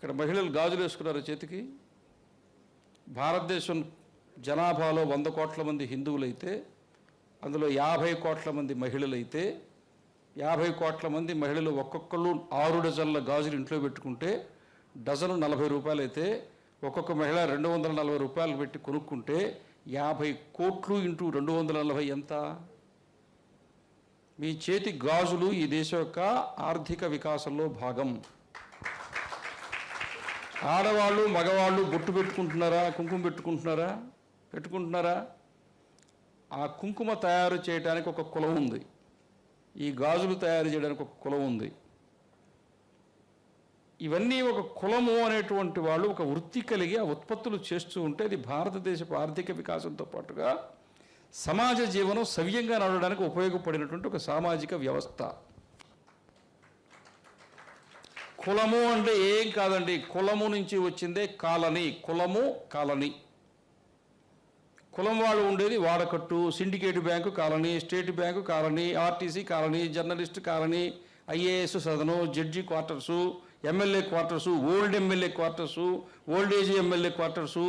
ఇక్కడ మహిళలు గాజులు వేసుకున్నారు చేతికి. భారతదేశం జనాభాలో వంద కోట్ల మంది హిందువులైతే అందులో యాభై కోట్ల మంది మహిళలైతే యాభై కోట్ల మంది మహిళలు ఒక్కొక్కళ్ళు ఆరు డజన్ల గాజులు ఇంట్లో పెట్టుకుంటే డజను నలభై రూపాయలు అయితే ఒక్కొక్క మహిళ రెండు వందల నలభై రూపాయలు పెట్టి కొనుక్కుంటే యాభై కోట్లు ఇంటూ రెండు వందల నలభై ఎంత? మీ చేతి గాజులు ఈ దేశం యొక్క ఆర్థిక వికాసంలో భాగం. ఆడవాళ్ళు మగవాళ్ళు బొట్టు పెట్టుకుంటున్నారా కుంకుమ పెట్టుకుంటున్నారా పెట్టుకుంటున్నారా? ఆ కుంకుమ తయారు చేయడానికి ఒక కులం ఉంది. ఈ గాజులు తయారు చేయడానికి ఒక కులం ఉంది. ఇవన్నీ ఒక కులము అనేటువంటి వాళ్ళు ఒక వృత్తి కలిగి ఆ ఉత్పత్తులు చేస్తూ ఉంటే అది భారతదేశపు ఆర్థిక వికాసంతో పాటుగా సమాజ జీవనం సవ్యంగా నడవడానికి ఉపయోగపడినటువంటి ఒక సామాజిక వ్యవస్థ. కులము అంటే ఏం కాదండి. కులము నుంచి వచ్చిందే కాలనీ. కులము కాలనీ. కులం వాళ్ళు ఉండేది వాడకట్టు syndicate bank colony state bank colony RTC colony journalist colony IAS సదను judge quarters MLA quarters old MLA quarters old age MLA quarters